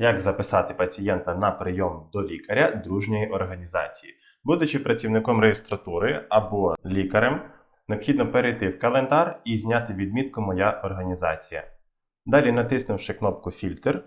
Як записати пацієнта на прийом до лікаря дружньої організації? Будучи працівником реєстратури або лікарем, необхідно перейти в календар і зняти відмітку Моя організація. Далі, натиснувши кнопку Фільтр,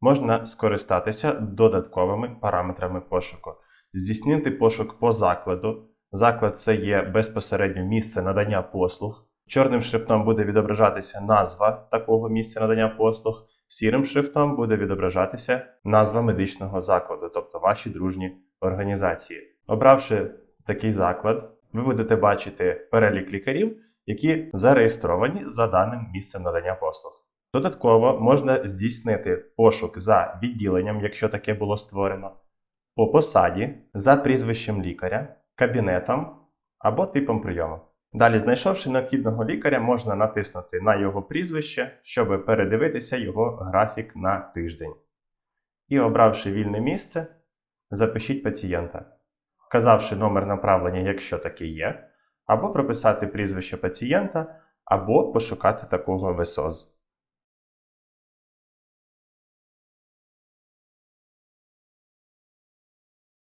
можна скористатися додатковими параметрами пошуку. Здійснити пошук по закладу. Заклад це є безпосередньо місце надання послуг. Чорним шрифтом буде відображатися назва такого місця надання послуг. Сірим шрифтом буде відображатися назва медичного закладу, тобто ваші дружні організації. Обравши такий заклад, ви будете бачити перелік лікарів, які зареєстровані за даним місцем надання послуг. Додатково можна здійснити пошук за відділенням, якщо таке було створено, по посаді, за прізвищем лікаря, кабінетом або типом прийому. Далі, знайшовши необхідного лікаря, можна натиснути на його прізвище, щоб передивитися його графік на тиждень. І обравши вільне місце, запишіть пацієнта, вказавши номер направлення, якщо такий є, або прописати прізвище пацієнта, або пошукати такого ВСОЗ.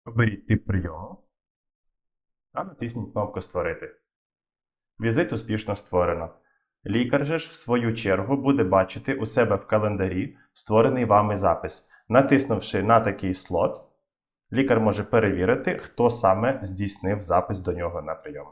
Оберіть тип прийому та натисніть кнопку Створити. Візит успішно створено. Лікар же ж, в свою чергу, буде бачити у себе в календарі створений вами запис. Натиснувши на такий слот, лікар може перевірити, хто саме здійснив запис до нього на прийом.